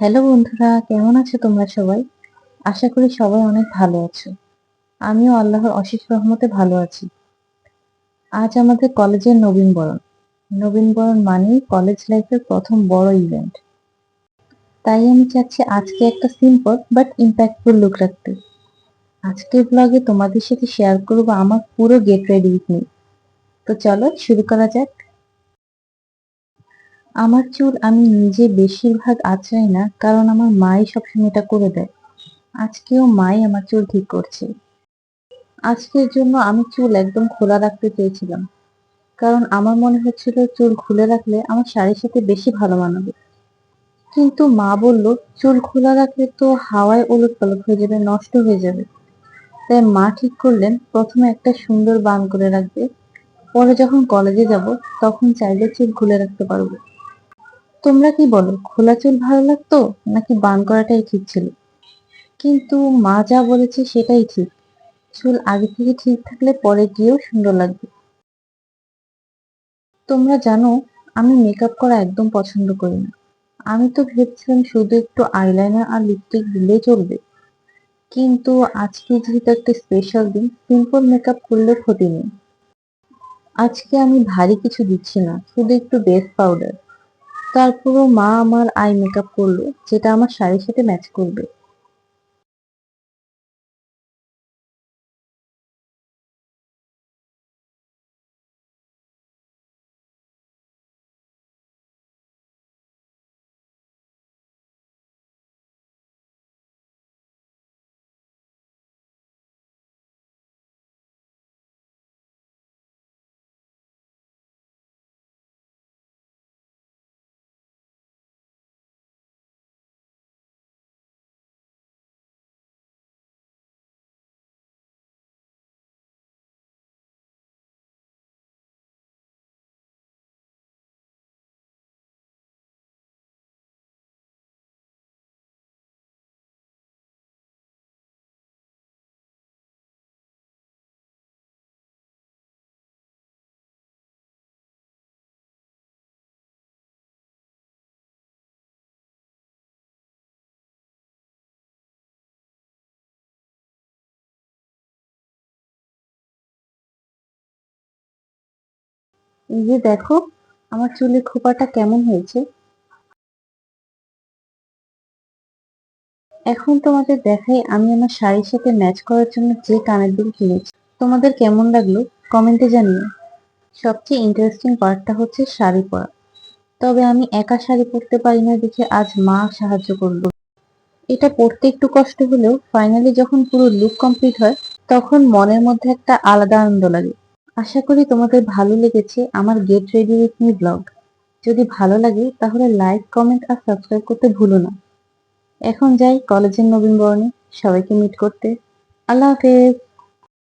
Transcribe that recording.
Hello বন্ধুরা, কেমন আছো তোমরা সবাই? আশা করি সবাই অনেক ভালো আছো। আমিও আল্লাহর অশেষ রহমতে ভালো আছি। আজ আমাদের কলেজের নবীনবরণ নবীনবরণ মানেই কলেজ লাইফের প্রথম বড় ইভেন্ট তাই আমি চাচ্ছি আজকে একটা সিম্পল বাট ইম্প্যাক্টফুল লুক রাখতে। আজকের ব্লগে তোমাদের সাথে শেয়ার করব আমার পুরো গেট রেডি উইথ তো চলো শুরু করা যাক। আমার চুল আমি নিজে বেশিরভাগ আঁচড়াই না, কারণ আমার মাই সবসময় এটা করে দেয়। আজকেও মাই আমার চুল ঠিক করছে। আজকের জন্য আমি চুল একদম খোলা রাখতে চেয়েছিলাম, কারণ আমার মনে হচ্ছিল চুল খুলে রাখলে আমার শাড়ির সাথে বেশি ভালো মানাবে। কিন্তু মা বলল, চুল খোলা রাখলে তো হাওয়ায় ওলট পালট হয়ে যাবে, নষ্ট হয়ে যাবে। তাই মা ঠিক করলেন, প্রথমে একটা সুন্দর বান করে রাখবে, পরে যখন কলেজে যাব, তখন চাইলে চুল খুলে রাখতে পারব। তোমরা কি বলো, খোলা চুল ভালো লাগতো, নাকি বান করাটাই ঠিক ছিল? কিন্তু মা যা বলেছে সেটাই ঠিক। চুল আগে থেকে ঠিক থাকলে পরে গিয়েও সুন্দর লাগবে। তোমরা জানো, আমি মেকআপ করা একদম পছন্দ করি না। আমি তো ভেবেছিলাম শুধু একটু আইলাইনার আর লিপস্টিক দিলেই চলবে। কিন্তু আজকে যেহেতু একটা স্পেশাল দিন সিম্পল মেকআপ করলে ক্ষতি নেই। আজকে আমি ভারী কিছু দিচ্ছি না, শুধু একটু বেস পাউডার তারপরও মা আমার আই মেকআপ করল যেটা আমার শাড়ির সাথে ম্যাচ করবে। এই যে দেখো, আমার চুলের খোপাটা কেমন হয়েছে? এখন তোমাদের দেখাই আমি আমার শাড়ির সাথে ম্যাচ করার জন্য যে কানের দুল কিনেছি। তোমাদের কেমন লাগল কমেন্টে জানিও। সবচেয়ে ইন্টারেস্টিং পার্টটা হচ্ছে শাড়ি পরা। তবে আমি একা শাড়ি পরতে পারি না দেখে আজ মা সাহায্য করল। এটা পরতে একটু কষ্ট হলেও ফাইনালি যখন পুরো লুক কমপ্লিট হয়, তখন মনের মধ্যে একটা আলাদা আনন্দ লাগে। আশা করি তোমাদের ভালো লেগেছে আমার get ready with me vlog যদি ভালো লাগে, তাহলে লাইক কমেন্ট আর সাবস্ক্রাইব করতে ভুলো না। এখন যাই কলেজের নবীন বরণে। সবাইকে মিট করতে। আল্লাহ হাফেজ।